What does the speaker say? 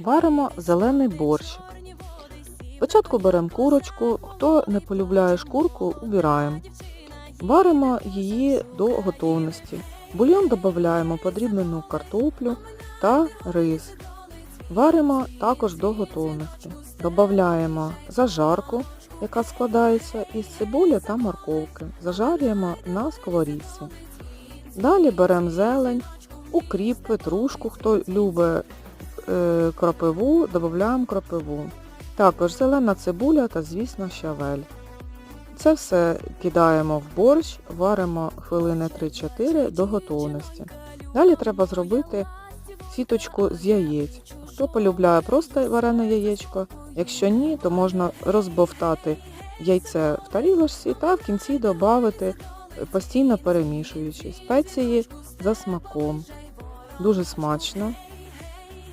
Варимо зелений борщик. Спочатку беремо курочку, хто не полюбляє шкурку, убираємо. Варимо її до готовності. В Бульйон додаємо подрібнену картоплю та рис. Варимо також до готовності. Додаємо зажарку, яка складається із цибулі та морковки. Зажарюємо на сковорідці. Далі беремо зелень, укріп, петрушку, хто любить кропиву, додаємо кропиву. Також зелена цибуля та, звісно, щавель. Це все кидаємо в борщ, варимо хвилини 3-4 до готовності. Далі треба зробити сіточку з яєць. Хто полюбляє просто варене яєчко, якщо ні, то можна розбовтати яйце в тарілочці та в кінці додати, постійно перемішуючи спеції за смаком. Дуже смачно.